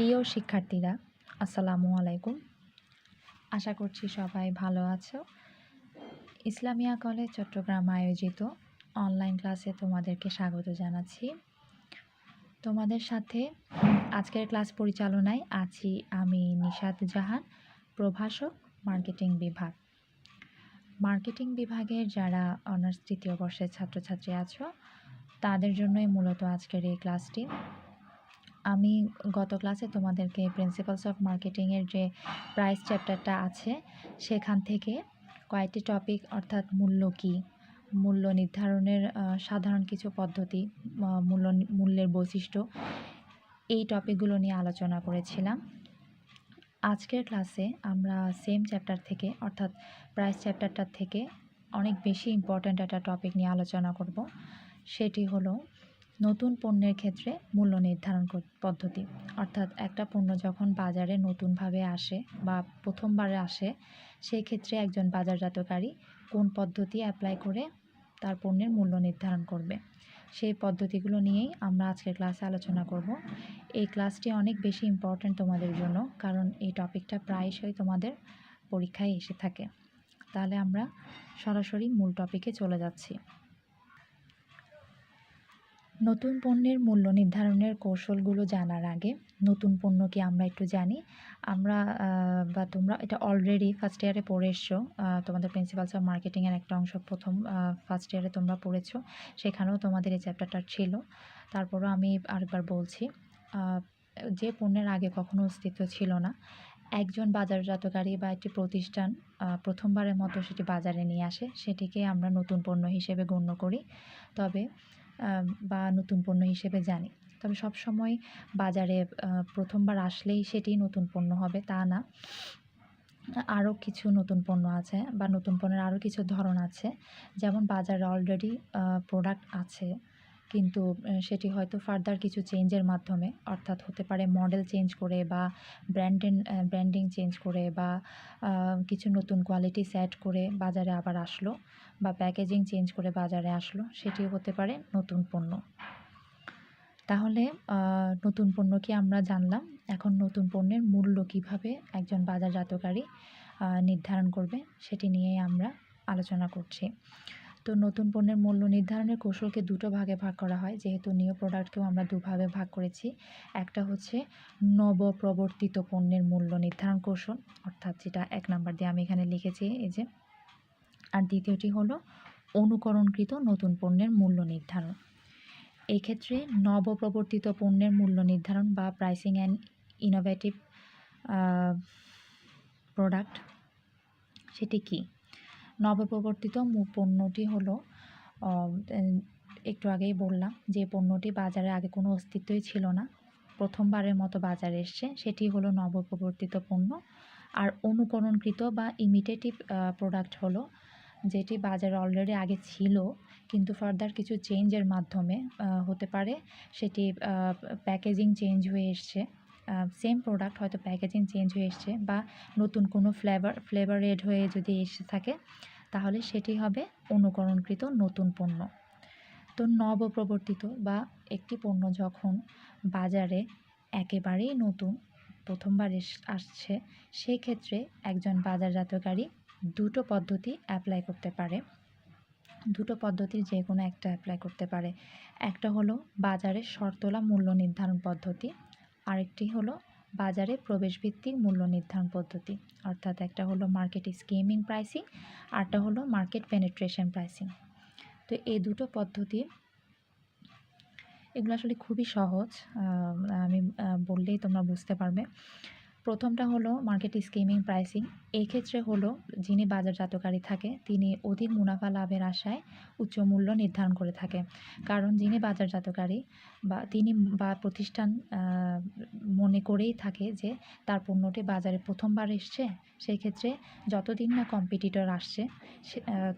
প্রিয় শিক্ষার্থীরা, আসসালামু আলাইকুম। আশা করছি সবাই ভালো আছো। ইসলামিয়া কলেজ চট্টগ্রাম আয়োজিত অনলাইন ক্লাসে তোমাদেরকে স্বাগত জানাচ্ছি। তোমাদের সাথে আজকের ক্লাস পরিচালনায় আছি আমি নিশাদ জাহান, প্রভাষক, মার্কেটিং বিভাগ। মার্কেটিং বিভাগের যারা অনার্স তৃতীয় বর্ষের ছাত্রছাত্রী আছো, তাদের জন্যই মূলত আজকের এই ক্লাসটি। আমি গত ক্লাসে তোমাদেরকে প্রিন্সিপালস অফ মার্কেটিংয়ের যে প্রাইস চ্যাপ্টারটা আছে, সেখান থেকে কয়েকটি টপিক অর্থাৎ মূল্য কী? মূল্য নির্ধারণের সাধারণ কিছু পদ্ধতি মূল্য, মূল্যের বৈশিষ্ট্য, এই টপিকগুলো নিয়ে আলোচনা করেছিলাম। আজকের ক্লাসে আমরা সেম চ্যাপ্টার থেকে, অর্থাৎ প্রাইস চ্যাপ্টারটার থেকে অনেক বেশি ইম্পর্ট্যান্ট একটা টপিক নিয়ে আলোচনা করব। সেটি হলো নতুন পণ্যের ক্ষেত্রে মূল্য নির্ধারণ পদ্ধতি। অর্থাৎ একটা পণ্য যখন বাজারে নতুনভাবে আসে বা প্রথমবারে আসে, সেই ক্ষেত্রে একজন বাজারজাতকারী কোন পদ্ধতি অ্যাপ্লাই করে তার পণ্যের মূল্য নির্ধারণ করবে। সেই পদ্ধতিগুলো নিয়েই আমরা আজকের ক্লাসে আলোচনা করব। এই ক্লাসটি অনেক বেশি ইম্পর্ট্যান্ট তোমাদের জন্য, কারণ এই টপিকটা প্রায়শই তোমাদের পরীক্ষায় এসে থাকে। তাহলে আমরা সরাসরি মূল টপিকে চলে যাচ্ছি। নতুন পণ্যের মূল্য নির্ধারণের কৌশলগুলো জানার আগে নতুন পণ্য কি আমরা একটু জানি? আমরা বা তোমরা এটা অলরেডি ফার্স্ট ইয়ারে পড়ে এসছো তোমাদের প্রিন্সিপালস অফ মার্কেটিংয়ের একটা অংশ প্রথম ফার্স্ট ইয়ারে তোমরা পড়েছো, সেখানেও তোমাদের এই চ্যাপ্টারটা ছিল। তারপরও আমি আরেকবার বলছি যে পণ্যের আগে কখনো অস্তিত্ব ছিল না। একজন বাজারজাতকারী বা একটি প্রতিষ্ঠান প্রথমবারের মতো সেটি বাজারে নিয়ে আসে, সেটিকে আমরা নতুন পণ্য হিসেবে গণ্য করি। তবে বা নতুন পণ্য হিসেবে জানি। তবে সব সময় বাজারে প্রথমবার আসলেই সেটি নতুন পণ্য হবে, তা না। আরও কিছু নতুন পণ্য আছে, বা নতুন পণ্যের আরও কিছু ধরন আছে। যেমন বাজারে অলরেডি প্রোডাক্ট আছে। কিন্তু সেটি হয়তো ফার্দার কিছু চেঞ্জের মাধ্যমে, অর্থাৎ হতে পারে মডেল চেঞ্জ করে বা ব্র্যান্ডেন ব্র্যান্ডিং চেঞ্জ করে বা কিছু নতুন কোয়ালিটি সেট করে বাজারে আবার আসলো বা প্যাকেজিং চেঞ্জ করে বাজারে আসলো সেটিও হতে পারে নতুন পণ্য। তাহলে নতুন পণ্য কি আমরা জানলাম? এখন নতুন পণ্যের মূল্য কীভাবে একজন বাজারজাতকারী নির্ধারণ করবে? সেটি নিয়েই আমরা আলোচনা করছি। তো নতুন পণ্যের মূল্য নির্ধারণের কৌশলকে দুটো ভাগে ভাগ করা হয়। যেহেতু নিউ প্রোডাক্টকেও আমরা দুভাবে ভাগ করেছি, একটা হচ্ছে নবপ্রবর্তিত পণ্যের মূল্য নির্ধারণ কৌশল, অর্থাৎ যেটা এক নাম্বার দিয়ে আমি এখানে লিখেছি, এই যে। আর দ্বিতীয়টি হলো অনুকরণকৃত নতুন পণ্যের মূল্য নির্ধারণ। এক্ষেত্রে ক্ষেত্রে নবপ্রবর্তিত পণ্যের মূল্য নির্ধারণ বা প্রাইসিং অ্যান্ড ইনোভেটিভ প্রোডাক্ট সেটি কী? নবপ্রবর্তিত পণ্যটি হলো একটু আগেই বললাম যে পণ্যটি বাজারে আগে কোনো অস্তিত্বই ছিল না। প্রথমবারের মতো বাজারে এসছে। সেটি হলো নবপ্রবর্তিত পণ্য। আর অনুকরণকৃত বা ইমিটেটিভ প্রোডাক্ট হলো, যেটি বাজারে অলরেডি আগে ছিল, কিন্তু ফার্দার কিছু চেঞ্জের মাধ্যমে হতে পারে। সেটি প্যাকেজিং চেঞ্জ হয়ে এসছে। সেম প্রোডাক্ট হয়তো প্যাকেজিং চেঞ্জ হয়ে এসছে বা নতুন কোনো ফ্লেভার ফ্লেভার এড হয়ে যদি এসে থাকে, তাহলে সেটি হবে অনুকরণকৃত নতুন পণ্য। তো নবপ্রবর্তিত বা একটি পণ্য যখন বাজারে একেবারেই নতুন, প্রথমবার আসছে সেই ক্ষেত্রে একজন বাজারজাতকারী দুটো পদ্ধতি অ্যাপ্লাই করতে পারে। দুটো পদ্ধতির যে কোনো একটা অ্যাপ্লাই করতে পারে। একটা হলো বাজারে শর্তলা মূল্য নির্ধারণ পদ্ধতি আরেকটি হলো বাজারে প্রবেশভিত্তিক মূল্য নির্ধারণ পদ্ধতি। অর্থাৎ একটা হলো মার্কেট স্কিমিং প্রাইসিং আরটা হলো মার্কেট পেনিট্রেশন প্রাইসিং তো এই দুটো পদ্ধতি, এগুলো আসলে খুবই সহজ। আমি বললেই তোমরা বুঝতে পারবে। প্রথমটা হলো মার্কেট স্কিমিং প্রাইসিং এই ক্ষেত্রে হলো যিনি বাজারজাতকারী থাকে, তিনি অধিক মুনাফা লাভের আশায় উচ্চ মূল্য নির্ধারণ করে থাকে। কারণ যিনি বাজারজাতকারী বা তিনি বা প্রতিষ্ঠান মনে করেই থাকে যে তার পণ্যটি বাজারে প্রথমবার এসছে সেই ক্ষেত্রে যতদিন না কম্পিটিটর আসছে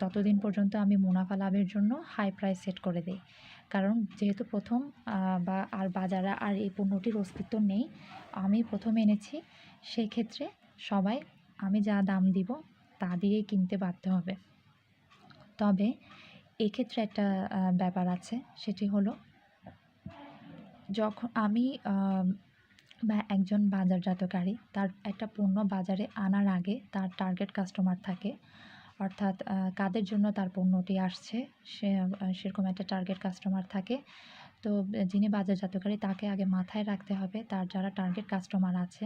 ততদিন পর্যন্ত আমি মুনাফা লাভের জন্য হাই প্রাইস সেট করে দিই। কারণ যেহেতু প্রথম বা আর বাজারে আর এই পণ্যটির অস্তিত্ব নেই, আমি প্রথম এনেছি সেই ক্ষেত্রে সবাই আমি যা দাম দিব তা দিয়েই কিনতে বাধ্য হবে। তবে এক্ষেত্রে একটা ব্যাপার আছে, সেটি হলো যখন আমি বা একজন বাজারজাতকারী, তার একটা পণ্য বাজারে আনার আগে তার টার্গেট কাস্টমার থাকে অর্থাৎ কাদের জন্য তার পণ্যটি আসছে, সে সেরকম একটা টার্গেট কাস্টমার থাকে। তো, যিনি বাজারজাতকারী, তাকে আগে মাথায় রাখতে হবে, তার যারা টার্গেট কাস্টমার আছে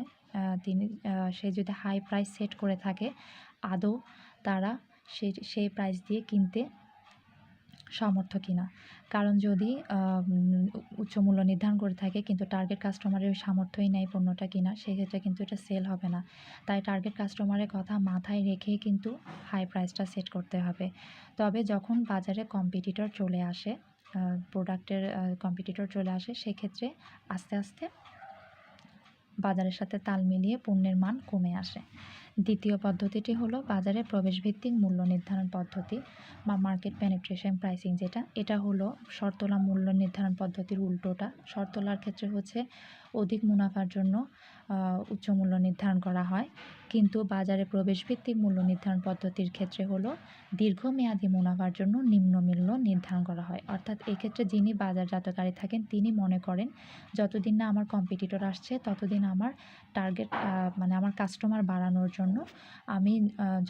তিনি সে যদি হাই প্রাইস সেট করে থাকে, আদৌ তারা সে, সেই প্রাইস দিয়ে কিনতে সমর্থ কিনা। কারণ যদি উচ্চ মূল্য নির্ধারণ করে থাকে, কিন্তু টার্গেট কাস্টমারের সামর্থ্যই নেই পণ্যটা কিনা, সেক্ষেত্রে কিন্তু এটা সেল হবে না। তাই টার্গেট কাস্টমারের কথা মাথায় রেখেই কিন্তু হাই প্রাইসটা সেট করতে হবে। তবে যখন বাজারে কম্পিটিটর চলে আসে প্রোডাক্টের কম্পিটিটর চলে আসে, সেক্ষেত্রে আস্তে আস্তে বাজারের সাথে তাল মিলিয়ে পণ্যের মান কমে আসে। দ্বিতীয় পদ্ধতিটি হলো বাজারে প্রবেশভিত্তিক মূল্য নির্ধারণ পদ্ধতি বা মার্কেট পেনিট্রেশন প্রাইসিং যেটা। এটা হলো শর্তলা মূল্য নির্ধারণ পদ্ধতির উল্টোটা। শর্তলার ক্ষেত্রে হচ্ছে অধিক মুনাফার জন্য উচ্চ মূল্য নির্ধারণ করা হয়। কিন্তু বাজারে প্রবেশভিত্তিক মূল্য নির্ধারণ পদ্ধতির ক্ষেত্রে হলো দীর্ঘমেয়াদী মুনাফার জন্য নিম্ন মূল্য নির্ধারণ করা হয়। অর্থাৎ এক্ষেত্রে যিনি বাজারজাতকারী থাকেন, তিনি মনে করেন, যতদিন না আমার কম্পিটিটর আসছে, ততদিন আমার টার্গেট মানে আমার কাস্টমার বাড়ানোর জন্য আমি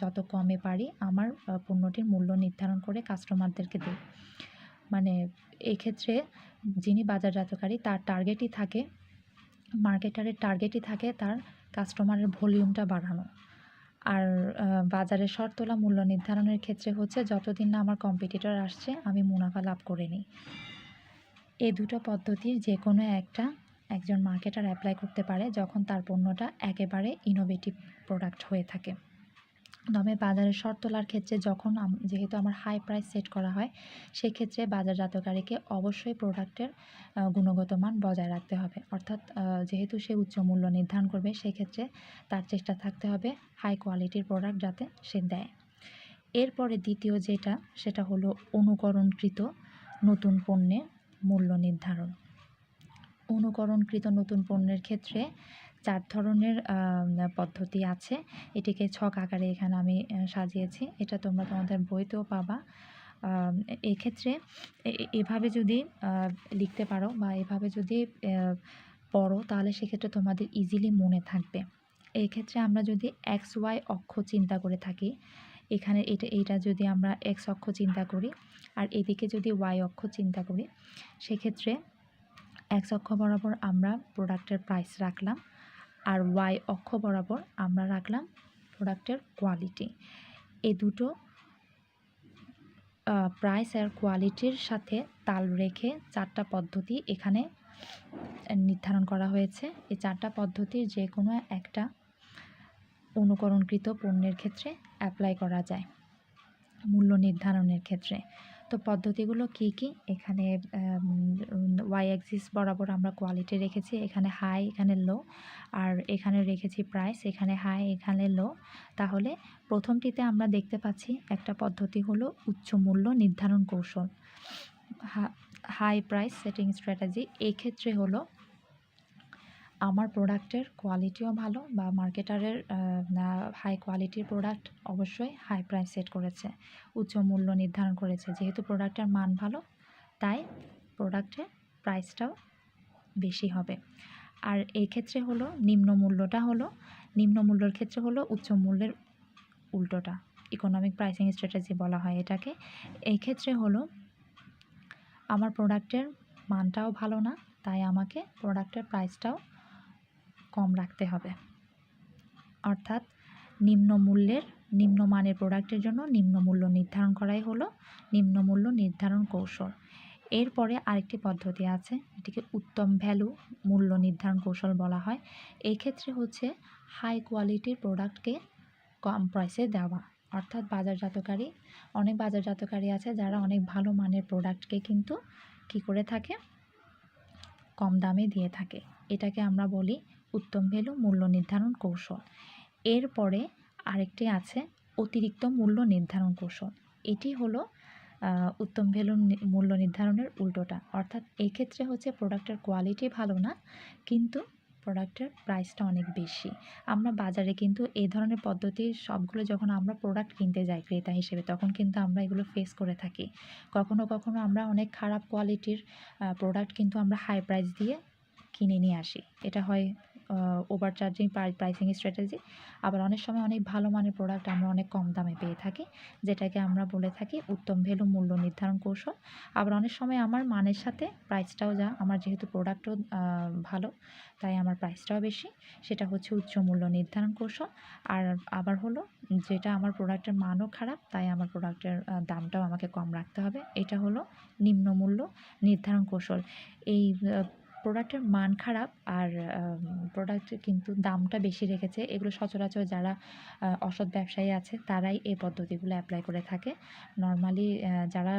যত কমে পারি আমার পণ্যটির মূল্য নির্ধারণ করে কাস্টমারদেরকে দিই। মানে এক্ষেত্রে যিনি বাজারজাতকারী, তার টার্গেটই থাকে মার্কেটারের টার্গেটই থাকে তার কাস্টমারের ভলিউমটা বাড়ানো। আর বাজারে শর্তলা মূল্য নির্ধারণের ক্ষেত্রে হচ্ছে যতদিন না আমার কম্পিটিটর আসছে, আমি মুনাফা লাভ করে নিই। এই দুটো পদ্ধতির যে কোনো একটা একজন মার্কেটার অ্যাপ্লাই করতে পারে যখন তার পণ্যটা একেবারে ইনোভেটিভ প্রোডাক্ট হয়ে থাকে। তবে বাজারে শর্ত তোলার ক্ষেত্রে যখন যেহেতু আমার হাই প্রাইস সেট করা হয়, সেক্ষেত্রে বাজারজাতকারীকে অবশ্যই প্রোডাক্টের গুণগত মান বজায় রাখতে হবে। অর্থাৎ যেহেতু সে উচ্চ মূল্য নির্ধারণ করবে, সেক্ষেত্রে তার চেষ্টা থাকতে হবে হাই কোয়ালিটির প্রোডাক্ট যাতে সে দেয়। এরপরে দ্বিতীয় যেটা, সেটা হলো অনুকরণকৃত নতুন পণ্যের মূল্য নির্ধারণ। অনুকরণকৃত নতুন পণ্যের ক্ষেত্রে চার ধরনের পদ্ধতি আছে। এটিকে ছক আকারে এখানে আমি সাজিয়েছি। এটা তোমরা তোমাদের বইতেও পাবা। এক্ষেত্রে এভাবে যদি লিখতে পারো বা এভাবে যদি পড়ো, তাহলে সেক্ষেত্রে তোমাদের ইজিলি মনে থাকবে। এই ক্ষেত্রে আমরা যদি এক্স ওয়াই অক্ষ চিন্তা করে থাকি, এখানে এটা, এইটা যদি আমরা এক্স অক্ষ চিন্তা করি, আর এদিকে যদি ওয়াই অক্ষ চিন্তা করি, সেক্ষেত্রে এক্স অক্ষ বরাবর আমরা প্রোডাক্টের প্রাইস রাখলাম। আর ওয়াই অক্ষ বরাবর আমরা রাখলাম প্রোডাক্টের কোয়ালিটি। এই দুটো প্রাইস আর কোয়ালিটির সাথে তাল রেখে চারটা পদ্ধতি এখানে নির্ধারণ করা হয়েছে। এই চারটা পদ্ধতির যে কোনো একটা অনুকরণকৃত পণ্যের ক্ষেত্রে অ্যাপ্লাই করা যায়। মূল্য নির্ধারণের ক্ষেত্রে। তো পদ্ধতিগুলো কি কি? এখানে ওয়াই অ্যাক্সিস বরাবর আমরা কোয়ালিটি রেখেছি, এখানে হাই এখানে লো আর এখানে রেখেছি প্রাইস এখানে হাই এখানে লো তাহলে প্রথমটিতে আমরা দেখতে পাচ্ছি একটা পদ্ধতি হলো উচ্চ মূল্য নির্ধারণ কৌশল। হাই প্রাইস সেটিং স্ট্র্যাটেজি এক্ষেত্রে হলো আমার প্রোডাক্টের কোয়ালিটিও ভালো বা মার্কেটারের হাই কোয়ালিটির প্রোডাক্ট অবশ্যই হাই প্রাইস সেট করেছে, উচ্চ মূল্য নির্ধারণ করেছে। যেহেতু প্রোডাক্টের মান ভালো, তাই প্রোডাক্টের প্রাইসটাও বেশি হবে। আর এই ক্ষেত্রে হলো নিম্ন মূল্যটা হলো, নিম্ন মূল্যর ক্ষেত্রে হলো উচ্চ মূল্যের উল্টোটা ইকোনমিক প্রাইসিং স্ট্র্যাটেজি বলা হয় এটাকে। এই ক্ষেত্রে হলো আমার প্রোডাক্টের মানটাও ভালো না, তাই আমাকে প্রোডাক্টের প্রাইসটাও কম রাখতে হবে। অর্থাৎ নিম্ন মূল্যের নিম্নমানের প্রোডাক্টের জন্য নিম্ন মূল্য নির্ধারণ করাই হলো নিম্ন মূল্য নির্ধারণ কৌশল। এরপরে আরেকটি পদ্ধতি আছে, এটিকে উত্তম ভ্যালু মূল্য নির্ধারণ কৌশল বলা হয়। এই ক্ষেত্রে হচ্ছে হাই কোয়ালিটির প্রোডাক্টকে কম প্রাইসে দেওয়া। অর্থাৎ বাজারজাতকারী, অনেক বাজারজাতকারী আছে যারা অনেক ভালো মানের প্রোডাক্টকে কিন্তু কি করে থাকে? কম দামে দিয়ে থাকে। এটাকে আমরা বলি উত্তম ভ্যালু মূল্য নির্ধারণ কৌশল। এরপরে আরেকটি আছে অতিরিক্ত মূল্য নির্ধারণ কৌশল। এটি হলো উত্তম ভ্যালু মূল্য নির্ধারণের উল্টোটা। অর্থাৎ এই ক্ষেত্রে হচ্ছে প্রোডাক্টের কোয়ালিটি ভালো না, কিন্তু প্রোডাক্টের প্রাইসটা অনেক বেশি। আমরা বাজারে কিন্তু এই ধরনের পদ্ধতি সবগুলো যখন আমরা প্রোডাক্ট কিনতে যাই ক্রেতা হিসেবে, তখন কিন্তু আমরা এগুলো ফেস করে থাকি। কখনো কখনো আমরা অনেক খারাপ কোয়ালিটির প্রোডাক্ট কিন্তু আমরা হাই প্রাইস দিয়ে কিনে নিয়ে আসি। এটা হয় ওভার চার্জিং প্রাইসিং স্ট্র্যাটেজি আবার অনেক সময় অনেক ভালো মানের প্রোডাক্ট আমরা অনেক কম দামে পেয়ে থাকি, যেটাকে আমরা বলে থাকি উত্তম ভ্যালু মূল্য নির্ধারণ কৌশল। আবার অনেক সময় আমার মানের সাথে প্রাইসটাও যা, আমার যেহেতু প্রোডাক্টও ভালো, তাই আমার প্রাইসটাও বেশি, সেটা হচ্ছে উচ্চ মূল্য নির্ধারণ কৌশল। আর আবার হলো, যেটা আমার প্রোডাক্টের মানও খারাপ, তাই আমার প্রোডাক্টের দামটাও আমাকে কম রাখতে হবে। এটা হলো নিম্ন মূল্য নির্ধারণ কৌশল। এই প্রোডাক্টের মান খারাপ আর প্রোডাক্ট কিন্তু দামটা বেশি রেখেছে, এগুলো সচরাচর যারা অসৎ ব্যবসায়ী আছে তারাই এই পদ্ধতিগুলো অ্যাপ্লাই করে থাকে। নর্মালি যারা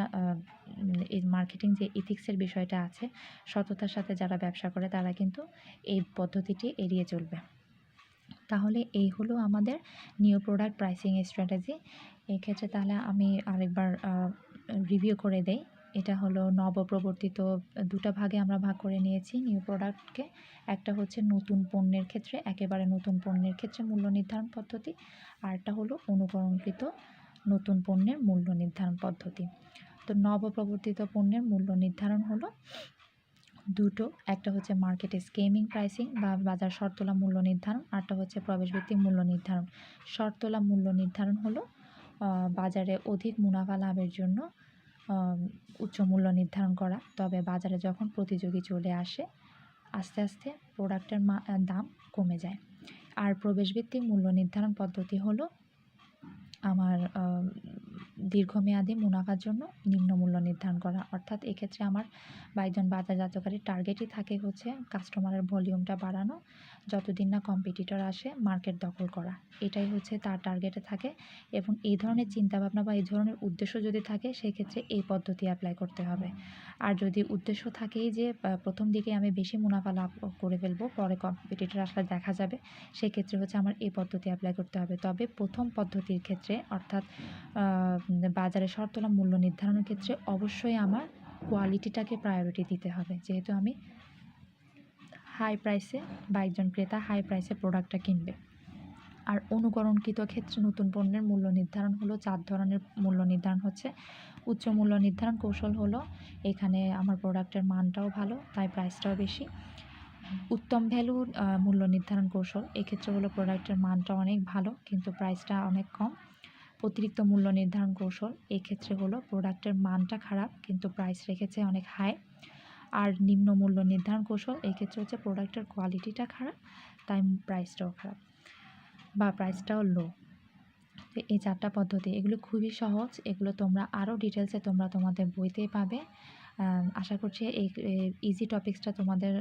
এই মার্কেটিং যে ইথিক্সের বিষয়টা আছে, সততার সাথে যারা ব্যবসা করে তারা কিন্তু এই পদ্ধতিটি এড়িয়ে চলবে। তাহলে এই হলো আমাদের নিউ প্রোডাক্ট প্রাইসিং স্ট্র্যাটেজি এক্ষেত্রে তাহলে আমি আরেকবার রিভিউ করে দেই। এটা হলো নবপ্রবর্তিত, দুটা ভাগে আমরা ভাগ করে নিয়েছি নিউ প্রোডাক্টকে একটা হচ্ছে নতুন পণ্যের ক্ষেত্রে, একেবারে নতুন পণ্যের ক্ষেত্রে মূল্য নির্ধারণ পদ্ধতি। আরটা হলো অনুকরণকৃত নতুন পণ্যের মূল্য নির্ধারণ পদ্ধতি। তো নবপ্রবর্তিত পণ্যের মূল্য নির্ধারণ হলো দুটো, একটা হচ্ছে মার্কেটে স্কেমিং প্রাইসিং বা বাজার শর্তলা মূল্য নির্ধারণ আরটা হচ্ছে প্রবেশভিত্তিক মূল্য নির্ধারণ। শর্তলা মূল্য নির্ধারণ হলো বাজারে অধিক মুনাফা লাভের জন্য উচ্চ মূল্য নির্ধারণ করা। তবে বাজারে যখন প্রতিযোগী চলে আসে, আস্তে আস্তে প্রোডাক্টের দাম কমে যায়। আর প্রবেশভিত্তিক মূল্য নির্ধারণ পদ্ধতি হলো আমার দীর্ঘমেয়াদী মুনাফার জন্য নিম্ন মূল্য নির্ধারণ করা। অর্থাৎ এক্ষেত্রে আমার বা একজন বাজারজাতকারীর টার্গেটই থাকে হচ্ছে কাস্টমারের ভলিউমটা বাড়ানো, যতদিন না কম্পিটিটর আসে মার্কেট দখল করা। এটাই হচ্ছে তার টার্গেটে থাকে এবং এই ধরনের চিন্তাভাবনা বা এই ধরনের উদ্দেশ্য যদি থাকে, সেক্ষেত্রে এই পদ্ধতি অ্যাপ্লাই করতে হবে। আর যদি উদ্দেশ্য থাকেই যে প্রথম দিকে আমি বেশি মুনাফা লাভ করে ফেলব, পরে কম্পিটিটর আসলে দেখা যাবে, সেক্ষেত্রে হচ্ছে আমার এই পদ্ধতি অ্যাপ্লাই করতে হবে। তবে প্রথম পদ্ধতির ক্ষেত্রে অর্থাৎ বাজারে শর্তলা মূল্য নির্ধারণের ক্ষেত্রে অবশ্যই আমার কোয়ালিটিটাকে প্রায়োরিটি দিতে হবে। যেহেতু আমি হাই প্রাইসে বা একজন ক্রেতা হাই প্রাইসে প্রোডাক্টটা কিনবে। আর অনুকরণকৃত ক্ষেত্রে নতুন পণ্যের মূল্য নির্ধারণ হলো চার ধরনের মূল্য নির্ধারণ হচ্ছে। উচ্চ মূল্য নির্ধারণ কৌশল হলো, এখানে আমার প্রোডাক্টের মানটাও ভালো, তাই প্রাইসটাও বেশি। উত্তম ভ্যালুর মূল্য নির্ধারণ কৌশল, এক্ষেত্রে হলো প্রোডাক্টের মানটা অনেক ভালো, কিন্তু প্রাইসটা অনেক কম। অতিরিক্ত মূল্য নির্ধারণ কৌশল, এক্ষেত্রে হলো প্রোডাক্টের মানটা খারাপ, কিন্তু প্রাইস রেখেছে অনেক হাই আর নিম্ন মূল্য নির্ধারণ কৌশল, এক্ষেত্রে হচ্ছে প্রোডাক্টের কোয়ালিটিটা খারাপ, তাই প্রাইসটাও খারাপ বা প্রাইসটাও লো এই চারটা পদ্ধতি, এগুলো খুবই সহজ, এগুলো তোমরা আরও ডিটেলসে তোমরা তোমাদের বইতেই পাবে। আশা করছি এই ইজি টপিক্সটা তোমাদের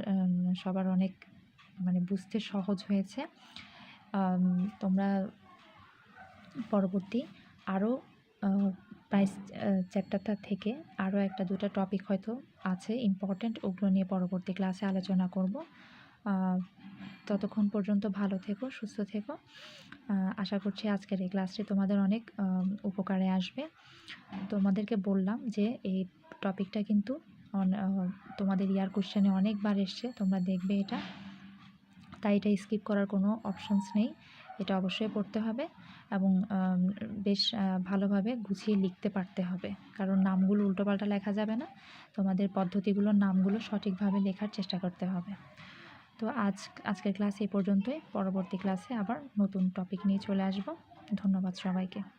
সবার অনেক মানে বুঝতে সহজ হয়েছে। তোমরা পরবর্তী আরও প্রাইস চ্যাপ্টারটা থেকে আরও একটা দুটো টপিক হয়তো আছে ইম্পর্ট্যান্ট ওগুলো নিয়ে পরবর্তী ক্লাসে আলোচনা করব। ততক্ষণ পর্যন্ত ভালো থেকো, সুস্থ থেকো। আশা করছি আজকের এই ক্লাসটি তোমাদের অনেক উপকারে আসবে। তোমাদেরকে বললাম যে এই টপিকটা কিন্তু তোমাদের ইয়ার কোশ্চেনে অনেকবার এসছে, তোমরা দেখবে এটা। তাই এটা স্কিপ করার কোনো অপশনস নেই, এটা অবশ্যই পড়তে হবে। এবং বেশ ভালোভাবে গুছিয়ে লিখতে পারতে হবে। কারণ নামগুলো উল্টোপাল্টা লেখা যাবে না। তোমাদের পদ্ধতিগুলোর নামগুলো সঠিকভাবে লেখার চেষ্টা করতে হবে। তো আজ, আজকের ক্লাস এই পর্যন্তই। পরবর্তী ক্লাসে আবার নতুন টপিক নিয়ে চলে আসব। ধন্যবাদ সবাইকে।